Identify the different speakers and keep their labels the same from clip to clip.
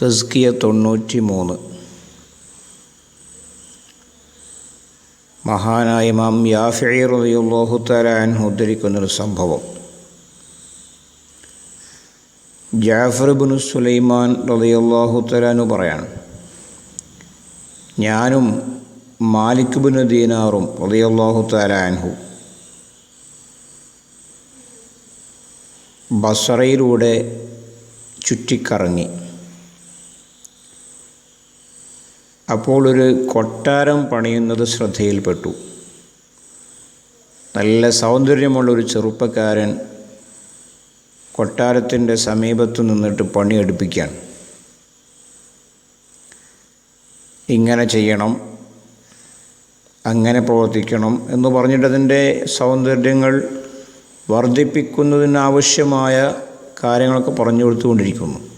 Speaker 1: തസ്കിയ തൊണ്ണൂറ്റി മൂന്ന് മഹാനായ ഇമാം യാഫി റളിയല്ലാഹു തആല അൻഹു ഉദ്ധരിക്കുന്നൊരു സംഭവം. ജാഫർ ബിൻ സുലൈമാൻ റളിയല്ലാഹു തആലാനു പറയാണ് ഞാനും മാലിക് ബിൻ ദീനാറും റളിയല്ലാഹു തആല അൻഹു ബസറയിലൂടെ ചുറ്റിക്കറങ്ങി. അപ്പോൾ ഒരു കൊട്ടാരം പണിയുന്നത് ശ്രദ്ധയിൽപ്പെട്ടു. നല്ല സൗന്ദര്യമുള്ളൊരു ചെറുപ്പക്കാരൻ കൊട്ടാരത്തിന്റെ സമീപത്ത് നിന്നിട്ട് പണിയെടുപ്പിക്കാൻ. ഇങ്ങനെ ചെയ്യണം അങ്ങനെ പ്രവർത്തിക്കണം എന്ന് പറഞ്ഞിട്ട് അതിന്റെ സൗന്ദര്യങ്ങൾ വർദ്ധിപ്പിക്കുന്നതിനാവശ്യമായ കാര്യങ്ങളൊക്കെ പറഞ്ഞു കൊടുത്തുകൊണ്ടിരിക്കുന്നു.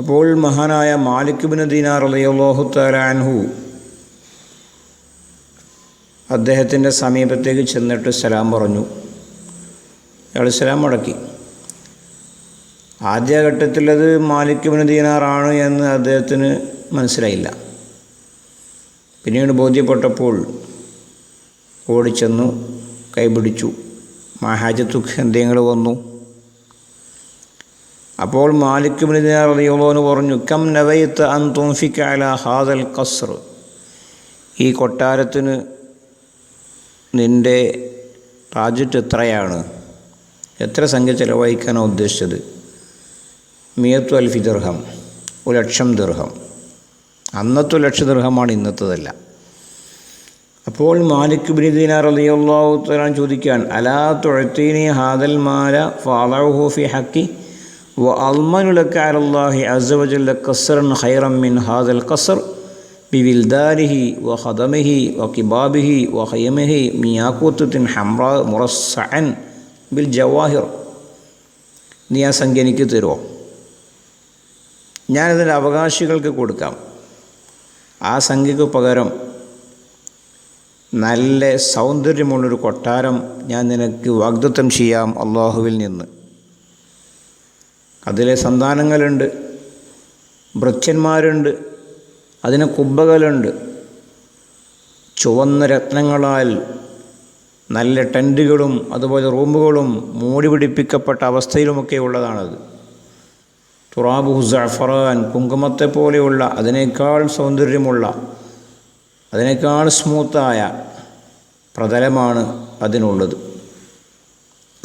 Speaker 1: അപ്പോൾ മഹാനായ മാലിക് ബിൻ ദീനാർ അലയോഹു തലാൻഹു അദ്ദേഹത്തിന്റെ സമീപത്തേക്ക് ചെന്നിട്ട് സലാം പറഞ്ഞു. അയാൾ സലാം മുടക്കി. ആദ്യഘട്ടത്തിലത് മാലിക് ബിൻ ദീനാറാണ് എന്ന് അദ്ദേഹത്തിന് മനസ്സിലായില്ല. പിന്നീട് ബോധ്യപ്പെട്ടപ്പോൾ ഓടിച്ചെന്നു കൈപിടിച്ചു. മഹാജത്തുക്ക് എന്തെങ്കിലും വന്നു. അപ്പോൾ മാലിക് ബിൻ ദിനാർ റളിയല്ലാഹു പറഞ്ഞു കം നവയത്ത് അൻ തുംഫിക്കാല ഹാദൽ ഖസ്ർ ഈ കൊട്ടാരത്തിന് നിന്റെ ടാർജറ്റ് എത്രയാണ്? എത്ര സംഖ്യ ചിലവഴിക്കാനാണ് ഉദ്ദേശിച്ചത്? മിയത്തു അൽഫി ദർഹം ഒരു ലക്ഷം ദീർഘം അന്നത്തെ ലക്ഷ ദീർഘമാണ് ഇന്നത്തതല്ല. അപ്പോൾ മാലിക് ബിൻ ദീനാർ റളിയല്ലാഹു തആല ചോദിക്കാൻ അലാ തുഴത്തീനി ഹാദൽ മാല ഫാളഹു ഫി ഹക്കി വ അൽമനുലക്ക അലല്ലാഹി അസവജല്ല കസറൻ ഹൈറം മിൻ ഹാദൽ കസർ ബിവിൽദാരിഹി വ ഹദമിഹി വ കിബാബിഹി വ ഹയമഹി മിയാക്കൂത്തുത്തിൻ ഹംറാ മുറസഅൻ ബിൽ ജവാഹിർ നീ ആ സംഖ്യ എനിക്ക് തരുമോ ഞാനതിന്റെ അവകാശികൾക്ക് കൊടുക്കാം. ആ സംഖ്യക്ക് പകരം നല്ല സൗന്ദര്യമുള്ളൊരു കൊട്ടാരം ഞാൻ നിനക്ക് വാഗ്ദത്തം ചെയ്യാം അള്ളാഹുവിൽ നിന്ന്. അതിലെ സന്താനങ്ങളുണ്ട്. വൃക്ഷന്മാരുണ്ട്. അതിന് കുബ്ബകളുണ്ട്. ചുവന്ന രത്നങ്ങളാൽ നല്ല ടെന്റുകളും അതുപോലെ റൂമുകളും മൂടി പിടിപ്പിക്കപ്പെട്ട അവസ്ഥയിലുമൊക്കെ ഉള്ളതാണത്. തുറാബു ജഫറാൻ കുങ്കുമത്തെ പോലെയുള്ള അതിനേക്കാൾ സൗന്ദര്യമുള്ള അതിനേക്കാൾ സ്മൂത്തായ പ്രതലമാണ് അതിനുള്ളത്.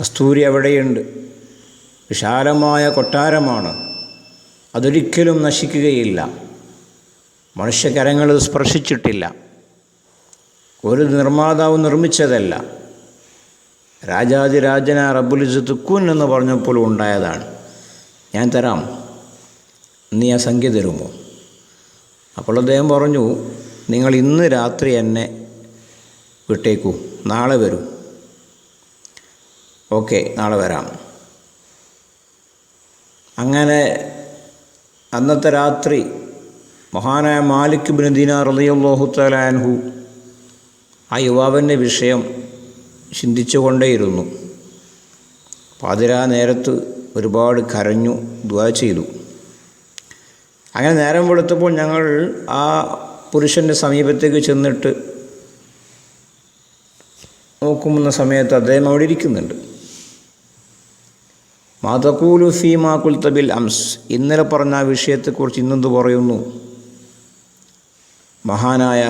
Speaker 1: കസ്തൂരി അവിടെയുണ്ട് വിശാലമായ കൊട്ടാരമാണ്. അതൊരിക്കലും നശിക്കുകയില്ല. മനുഷ്യകരങ്ങൾ സ്പർശിച്ചിട്ടില്ല. ഒരു നിർമ്മാതാവ് നിർമ്മിച്ചതല്ല. രാജാതിരാജന റബ്ബുലിസത്ത് കുൻ എന്ന് പറഞ്ഞപ്പോൾ ഉണ്ടായതാണ്. ഞാൻ തരാം. നീ ആ സംഖ്യ തരുമോ? അപ്പോൾ അദ്ദേഹം പറഞ്ഞു നിങ്ങൾ ഇന്ന് രാത്രി എന്നെ വിട്ടേക്കൂ. നാളെ വരൂ. ഓക്കെ നാളെ വരാം. അങ്ങനെ അന്നത്തെ രാത്രി മഹാനായ മാലിക് ബിൻ ദീനാർ റളിയല്ലാഹു തലാൻഹു ആ യുവാവിന്റെ വിഷയം ചിന്തിച്ചു കൊണ്ടേയിരുന്നു പാതിരാ നേരത്ത് ഒരുപാട് കരഞ്ഞു ദ്വാ ചെയ്തു. അങ്ങനെ നേരം വെളുത്തപ്പോൾ ഞങ്ങൾ ആ പുരുഷന്റെ സമീപത്തേക്ക് ചെന്നിട്ട് നോക്കുന്ന സമയത്ത് അദ്ദേഹം അവിടെ ഇരിക്കുന്നുണ്ട്. മാതക്കൂലു ഫീമാ മാക്കുൽ തബിൽ അംസ്. ഇന്നലെ പറഞ്ഞ ആ വിഷയത്തെക്കുറിച്ച് ഇന്നെന്ത് പറയുന്നു? മഹാനായ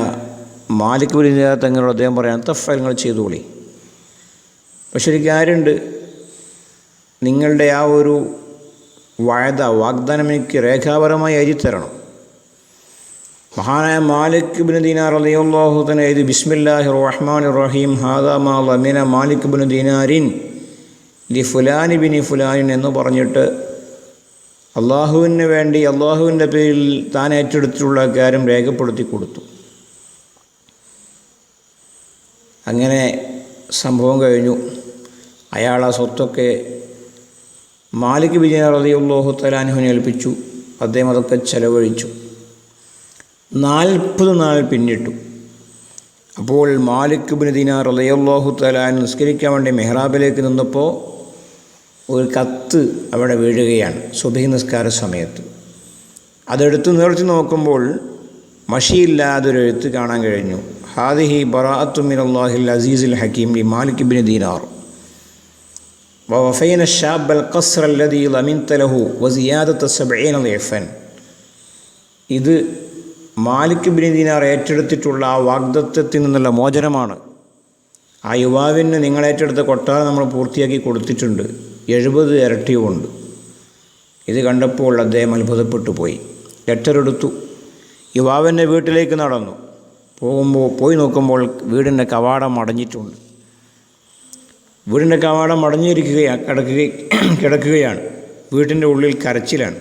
Speaker 1: മാലിക് വലിയ തങ്ങളോട് അദ്ദേഹം പറയാൻ തഫലങ്ങൾ ചെയ്തോളി. പക്ഷെ ഒരു കാര്യമുണ്ട് നിങ്ങളുടെ ആ ഒരു വായത വാഗ്ദാനം എനിക്ക് രേഖാപരമായി തരണം. മഹാനായ മാലിക് ബിൻ ദീനാർ അലിയുള്ളാഹു തന്നെ എഴുതി ബിസ്മില്ലാഹി റഹ്മാൻ റഹീം ഹാദാ മാലിക് ബിൻ ദീനാരിൻ. ലി ഫുലാനി ബിനി ഫുലാനിൻ എന്ന് പറഞ്ഞിട്ട് അള്ളാഹുവിന് വേണ്ടി അള്ളാഹുവിന്റെ പേരിൽ താൻ ഏറ്റെടുത്തിട്ടുള്ള കാര്യം രേഖപ്പെടുത്തി കൊടുത്തു. അങ്ങനെ സംഭവം കഴിഞ്ഞു. അയാൾ ആ സ്വത്തൊക്കെ മാലിക് വിജയ റളിയല്ലാഹു തലാനുഹിനെ ഏൽപ്പിച്ചു. അദ്ദേഹം അതൊക്കെ ചെലവഴിച്ചു. നാൽപ്പത് നാൾ പിന്നിട്ടു. അപ്പോൾ മാലിക് ബിൻ ദിനാർ തലാൻ നിസ്കരിക്കാൻ വേണ്ടി മെഹ്റാബിലേക്ക് നിന്നപ്പോൾ ഒരു കത്ത് അവിടെ വീഴുകയാണ് സുബഹി നിസ്കാര സമയത്ത് അതെടുത്ത് നിർത്തി നോക്കുമ്പോൾ മഷിയില്ലാതൊരു എഴുത്ത് കാണാൻ കഴിഞ്ഞു ഹാദിഹി ബറാഅത്തുമിൻ അള്ളാഹിൽ അസീസുൽ ഹക്കീം ലി മാലിക് ബിൻ ദീനാർ ووفينا الشاب القصر الذي ضمنت له وزيادة سبعين ضعفا ഇത് മാലിക് ബിൻ ദീനാർ ഏറ്റെടുത്തിട്ടുള്ള ആ വാഗ്ദത്വത്തിൽ നിന്നുള്ള മോചനമാണ് ആ യുവാവിന് നിങ്ങൾ ഏറ്റെടുത്ത കൊട്ടാരം നമ്മൾ പൂർത്തിയാക്കി കൊടുത്തിട്ടുണ്ട് എഴുപത് ഇരട്ടിയുമുണ്ട്. ഇത് കണ്ടപ്പോൾ അദ്ദേഹം അത്ഭുതപ്പെട്ടു പോയി. ലെറ്റർ എടുത്തു യുവാവിന്റെ വീട്ടിലേക്ക് നടന്നു. പോകുമ്പോൾ പോയി നോക്കുമ്പോൾ വീടിന്റെ കവാടം അടഞ്ഞിട്ടുണ്ട്. വീടിന്റെ കവാടം അടഞ്ഞിരിക്കുകയാണ് കിടക്കുക കിടക്കുകയാണ്. വീട്ടിന്റെ ഉള്ളിൽ കരച്ചിലാണ്.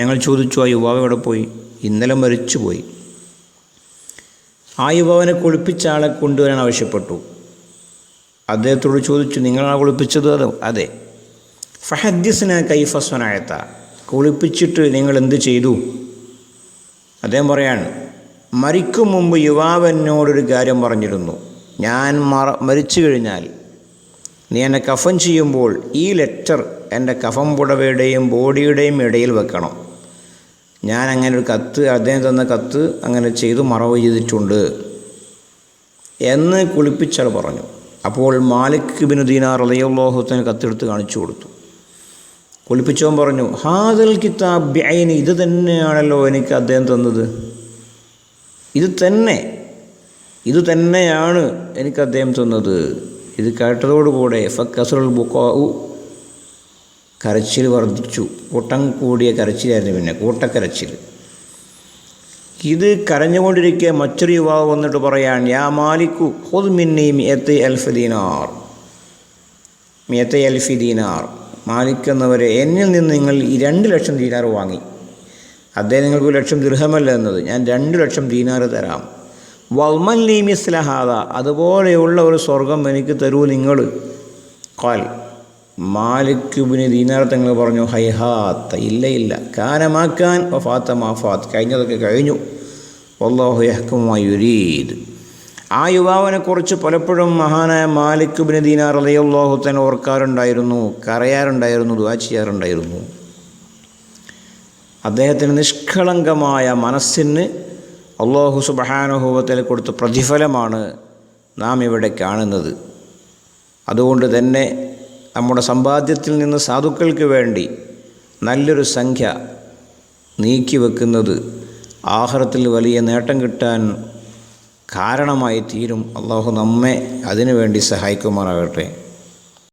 Speaker 1: ഞങ്ങൾ ചോദിച്ചു ആ യുവാവ് എവിടെ പോയി? ഇന്നലെ മരിച്ചു പോയി ആ യുവാവിനെ കുളിപ്പിച്ച ആളെ കൊണ്ടുവരാൻ ആവശ്യപ്പെട്ടു. അദ്ദേഹത്തോട് ചോദിച്ചു നിങ്ങളാണ് കുളിപ്പിച്ചത്? അതോ. കൈഫ കൈഫസ്വനായത്ത കുളിപ്പിച്ചിട്ട് നിങ്ങൾ എന്ത് ചെയ്തു? അദ്ദേഹം പറയാണ് മരിക്കും മുമ്പ് യുവാവ് എന്നോടൊരു കാര്യം പറഞ്ഞിരുന്നു. ഞാൻ മറ മരിച്ചു കഴിഞ്ഞാൽ നീ എന്നെ കഫൻ ചെയ്യുമ്പോൾ ഈ ലെറ്റർ എന്റെ കഫം പുടവയുടെയും ബോഡിയുടെയും ഇടയിൽ വെക്കണം. ഞാൻ അങ്ങനെ ഒരു കത്ത് അദ്ദേഹം തന്ന കത്ത് അങ്ങനെ ചെയ്തു മറവ് ചെയ്തിട്ടുണ്ട് എന്ന് കുളിപ്പിച്ചാൽ പറഞ്ഞു. അപ്പോൾ മാലിക് ബിൻ ദീനാർ അലയോഹത്തിന് കത്തെടുത്ത് കാണിച്ചു കൊടുത്തു. കുളിപ്പിച്ചവൻ പറഞ്ഞു ഹാദൽ കിതാബ് ബൈനി ഇത് തന്നെയാണല്ലോ എനിക്ക് അദ്ദേഹം തന്നത്. ഇത് തന്നെ ഇത് തന്നെയാണ് എനിക്ക് അദ്ദേഹം തന്നത്. ഇത് കേട്ടതോടുകൂടെ ഫക്കസുൽ ബുക്കാവു കരച്ചിൽ വർദ്ധിച്ചു. കൂട്ടം കൂടിയ കരച്ചിലായിരുന്നു പിന്നെ കൂട്ടക്കരച്ചിൽ. ഇത് കരഞ്ഞുകൊണ്ടിരിക്കെ മറ്റൊരു യുവാവ് വന്നിട്ട് പറയാൻ യാ മാലിക്കു ഹുദ് മിന്നി മിയത്തെ അൽഫ് ദീനാർ. മിയത്തെ അൽഫി ദീനാർ. മാലിക് എന്നവരെ എന്നിൽ നിന്ന് നിങ്ങൾ ഈ രണ്ട് ലക്ഷം ദീനാർ വാങ്ങി. അദ്ദേഹം നിങ്ങൾക്ക് ഒരു ലക്ഷം ദൃഹമല്ല എന്നത്. ഞാൻ രണ്ട് ലക്ഷം ദീനാർ തരാം. വൽമല്ലി മിസ്ലഹാദ അതുപോലെയുള്ള ഒരു സ്വർഗം എനിക്ക് തരൂ നിങ്ങൾ. കാൽ മാലിക്കുബിന് ദീനാർ തങ്ങൾ പറഞ്ഞു ഹൈഹാത്ത ഇല്ല ഇല്ല. കാനമാക്കാൻ ഫാത്ത മാഫാത്ത്. കഴിഞ്ഞതൊക്കെ കഴിഞ്ഞു. വല്ലാഹു യഹ്കുമായി യുരീദ്. ആ യുവാവിനെക്കുറിച്ച് പലപ്പോഴും മഹാനായ മാലിക് മാലിക്കുബിന് ദീനാർ അലയുള്ളാഹു തന്നെ ഓർക്കാറുണ്ടായിരുന്നു കരയാറുണ്ടായിരുന്നു ദുവാ ചെയ്യാറുണ്ടായിരുന്നു. അദ്ദേഹത്തിന് നിഷ്കളങ്കമായ മനസ്സിന് അള്ളാഹു സുബഹാനുഭവത്തിൽ കൊടുത്ത പ്രതിഫലമാണ് നാം ഇവിടെ കാണുന്നത്. അതുകൊണ്ട് തന്നെ നമ്മുടെ സമ്പാദ്യത്തിൽ നിന്ന് സാധുക്കൾക്ക് വേണ്ടി നല്ലൊരു സംഖ്യ നീക്കി വെക്കുന്നത് ആഹാരത്തിൽ വലിയ നേട്ടം കിട്ടാൻ കാരണമായി തീരും. അള്ളാഹു നമ്മെ അതിനുവേണ്ടി സഹായിക്കുമാറാകട്ടെ.